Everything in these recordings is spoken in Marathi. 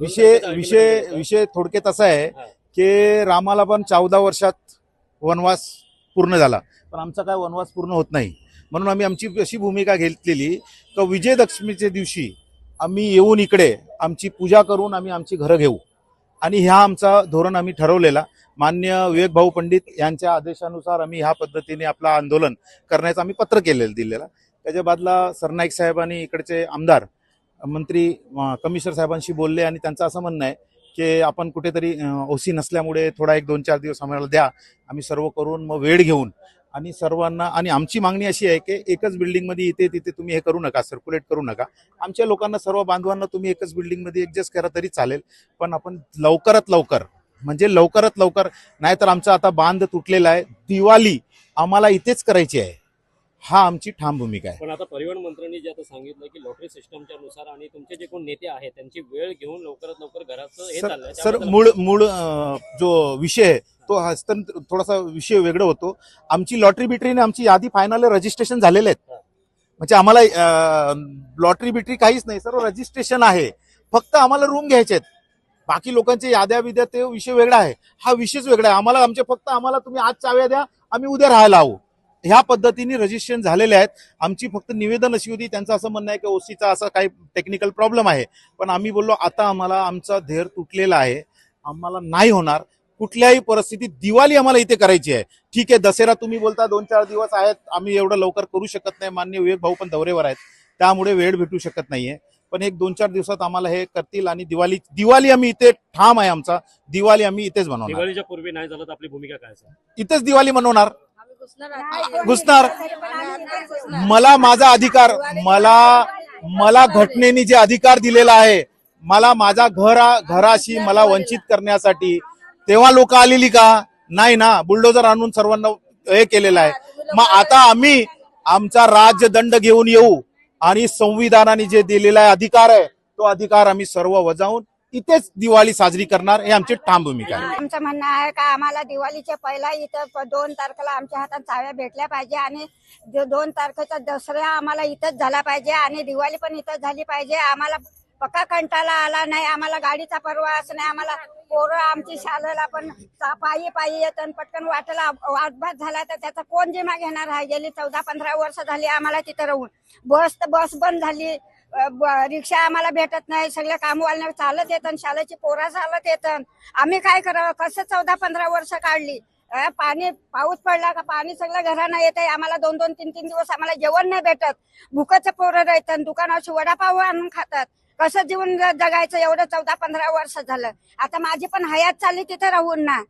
विषय विषय विषय थोडक्यात असा आहे. की रामाला पण चौदा वर्षात वनवास पूर्ण झाला. पण आमचा काय वनवास पूर्ण होत नाही. म्हणून आम्ही आमची अशी भूमिका घेतलेली का विजयदशमीच्या दिवशी आम्ही येऊन इकडे आमची पूजा करून आम्ही आमची घरं घेऊ. आणि ह्या आमचा धोरण आम्ही ठरवलेला. मान्य विवेक भाऊ पंडित यांच्या आदेशानुसार आम्ही ह्या पद्धतीने आपलं आंदोलन करण्याचं आम्ही पत्र केलेलं दिलेलं. त्याच्या बादला सरनाईक साहेबांनी इकडचे आमदार मंत्री कमिशनर साहेबांशी बोलले आणि त्यांचं असं म्हणणं आहे की आपण कुठेतरी ओसी नसल्यामुळे थोडा एक दोन चार दिवस आम्हाला द्या आम्ही सर्व करून मग वेळ घेऊन आणि सर्वांना आणि आमची मागणी अशी आहे की एकच बिल्डिंगमध्ये इथे तिथे तुम्ही हे करू नका सर्क्युलेट करू नका. आमच्या लोकांना सर्व बांधवांना तुम्ही एकच बिल्डिंगमध्ये ॲडजस्ट करा तरी चालेल पण आपण लवकरात लवकर म्हणजे लवकरात लवकर नाहीतर आमचा आता बांध तुटलेला आहे दिवाळी आम्हाला इथेच करायची आहे. हा आमची ठाम भूमिका आहे. पण आता परिवहन मंत्र्यांनी जे आता सांगितलं की लॉटरी सिस्टमच्या नुसार आणि तुमचे जे कोण नेते आहेत त्यांची वेळ घेऊन लवकरात लवकर घराचं हे सर चाललंय. सर त्याबद्दल- मूळ मूळ अं, जो विषय आहे तो हस्तांतर थोडासा विषय वेगळा होतो. आमची लॉटरी बिटरीने आमची यादी फायनल रजिस्ट्रेशन झालेले आहेत. म्हणजे आम्हाला लॉटरी बिटरी काहीच नाही सर्व रजिस्ट्रेशन आहे. फक्त आम्हाला रूम घ्यायचे आहेत. बाकी लोकांचे याद्या बिद्या ते विषय वेगळा आहे. हा विषयच वेगळा आहे. आम्हाला आमचे फक्त आम्हाला तुम्ही आज चाव्या द्या आम्ही उद्या राहायला आहो ह्या पद्धतीने रजिस्ट्रेशन झालेले आहेत. आमची फक्त निवेदन अशी होती त्यांचं असं म्हणणं आहे की ओसीचा असा काही टेक्निकल प्रॉब्लेम आहे. पण आम्ही बोललो आता आम्हाला आमचा धेर तुटलेला आहे. आम्हाला नाही होणार. कुठल्याही परिस्थितीत दिवाळी आम्हाला इथे करायची आहे. ठीक आहे दसरा तुम्ही बोलता दोन चार दिवस आहेत. आम्ही एवढं लवकर करू शकत नाही. मान्य विवेक भाऊ पण दौऱ्यावर आहेत. त्यामुळे वेळ भेटू शकत नाहीये. पण एक दोन चार दिवसात आम्हाला हे करतील आणि दिवाळी दिवाळी आम्ही इथे ठाम आहे आमचा. दिवाळी आम्ही इथेच बनवणार. दिवाळीच्या पूर्वी नाही झालं तर आपली भूमिका काय इथेच दिवाळी मनवणार घुसणार. मला माझा अधिकार मला मला घटनेने जे अधिकार दिलेला आहे मला माझा घरा घराशी मला वंचित करण्यासाठी तेव्हा लोक आलेली का? नाही ना. बुलडोजर आणून सर्वांना हे केलेलं आहे. मग आता आम्ही आमचा राज्यदंड घेऊन येऊ आणि संविधानाने जे दिलेला आहे अधिकार आहे तो अधिकार आम्ही सर्व वजावून इथेच दिवाळी साजरी करणार हे आमची ठाम भूमिका आहे. आमचं म्हणणं आहे का आम्हाला दिवाळीच्या पहिला इथं दोन तारखेला आमच्या हातात चाव्या भेटल्या पाहिजे आणि दोन तारखेचा दसरा आम्हाला इथंच झाला पाहिजे आणि दिवाळी पण इथंच झाली पाहिजे. आम्हाला पक्का कंटाळा आला नाही आम्हाला गाडीचा परवास नाही आम्हाला पोरं आमची शाळेला पण पायी पायी येत पटकन वाटेला वाटभात झाला तर त्याचा कोण जिमा घेणार? आहे गेली चौदा पंधरा वर्ष झाली आम्हाला तिथं राहून. बस तर बस बंद झाली. रिक्षा आम्हाला भेटत नाही. सगळ्या कामवाल्या चालत येतन शाळेची पोरा चालत येतन आम्ही काय करावं? कसं चौदा पंधरा वर्ष काढली? पाणी पाऊस पडला का पाणी सगळं घरानं येत आहे आम्हाला दोन दोन तीन तीन दिवस आम्हाला जेवण नाही भेटत. भुकाचं पोरं राहतात दुकानाची वडापाव आणून खातात. कसं जीवन जगायचं? एवढं चौदा पंधरा वर्ष झालं. आता माझी पण हयात चालली तिथे राहून ना.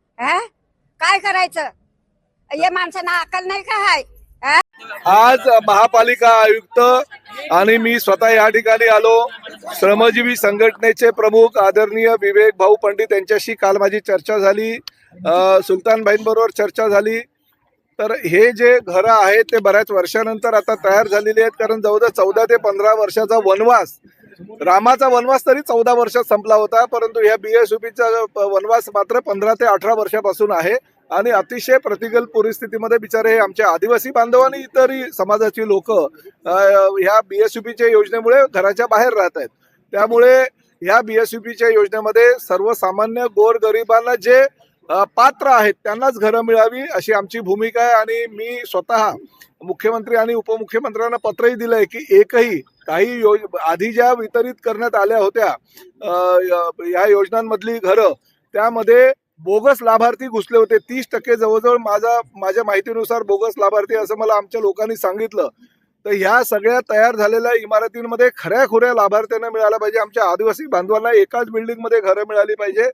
काय करायचं? हे माणसांना अकल नाही का हाय? आज महापालिका आयुक्त आणि मी स्वतः या ठिकाणी आलो. श्रमजीवी संघटनेचे प्रमुख आदरणीय विवेक भाऊ पंडित यांच्याशी काल माझी चर्चा झाली. सुलतानभाईंबरोबर सुलतानबाईंबरोबर चर्चा झाली. तर हे जे घरं आहेत ते बऱ्याच वर्षानंतर आता तयार झालेली आहेत. कारण जवळजवळ चौदा ते पंधरा वर्षाचा वनवास रामाचा वनवास तरी चौदा वर्षात संपला होता. परंतु ह्या बीएसयूपीचा वनवास मात्र पंधरा ते अठरा वर्षापासून आहे. आणि अतिशय प्रतिकूल परिस्थितीमध्ये बिचारे हे आदिवासी बांधव आणि इतरही समाजाची लोक ह्या बीएसयूपीच्या योजनेमुळे घराच्या बाहेर राहत आहेत. त्यामुळे ह्या बीएसयूपीच्या योजनेमध्ये सर्वसामान्य गोरगरिबांना जे पात्र आहेत त्यांनाच घरं मिळावी अशी आमची भूमिका आहे. आणि मी स्वतः मुख्यमंत्री आणि उपमुख्यमंत्र्यांना पत्रही दिलंय की एकही काही योज आधी ज्या वितरित करण्यात आल्या होत्या या योजनांमधली घरं त्यामध्ये बोगस लाभार्थी घुसले होते. तीस टक्के जवळजवळ माझा माझ्या माहितीनुसार बोगस लाभार्थी असं मला आमच्या लोकांनी सांगितलं. तर ह्या सगळ्या तयार झालेल्या इमारतींमध्ये खऱ्या खुऱ्या लाभार्थ्यांना मिळाल्या पाहिजे. आमच्या आदिवासी बांधवांना एकाच बिल्डिंगमध्ये घरं मिळाली पाहिजे.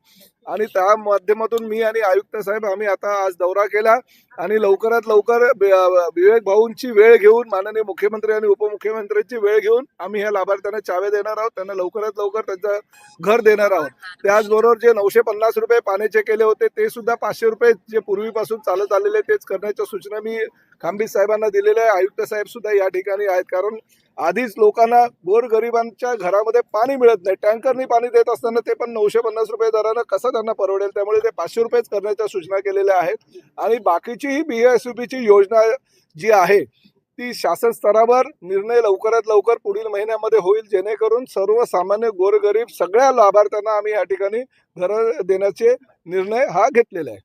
आणि त्या माध्यमातून मी आणि आयुक्त साहेब आम्ही आता आज दौरा केला आणि लवकरात लवकर विवेक भाऊंची वेळ घेऊन माननीय मुख्यमंत्री आणि उपमुख्यमंत्र्यांची वेळ घेऊन आम्ही ह्या लाभार्थ्यांना चावे देणार आहोत. त्यांना लवकरात लवकर त्यांचं घर देणार आहोत. त्याचबरोबर जे नऊशे पन्नास रुपये पाण्याचे केले होते ते सुद्धा पाचशे रुपये जे पूर्वीपासून चालत आलेले तेच करण्याच्या सूचना मी खांबी साहेबांना दिलेल्या आहे. आयुक्त साहेब सुद्धा या ठिकाणी आहेत. कारण आधीच लोकांना गोरगरिबांच्या घरामध्ये पाणी मिळत नाही. टँकरनी पाणी देत असताना ते पण नऊशे पन्नास रुपये दरानं कसं त्यांना परवडेल. त्यामुळे ते पाचशे रुपयेच करण्याच्या सूचना केलेल्या आहेत. आणि बाकीची ही बी एस ची योजना जी आहे ती शासन स्तरावर निर्णय लवकरात लवकर पुढील महिन्यामध्ये होईल. जेणेकरून सर्वसामान्य गोरगरीब सगळ्या लाभार्थ्यांना आम्ही या ठिकाणी घरं देण्याचे निर्णय हा घेतलेला आहे.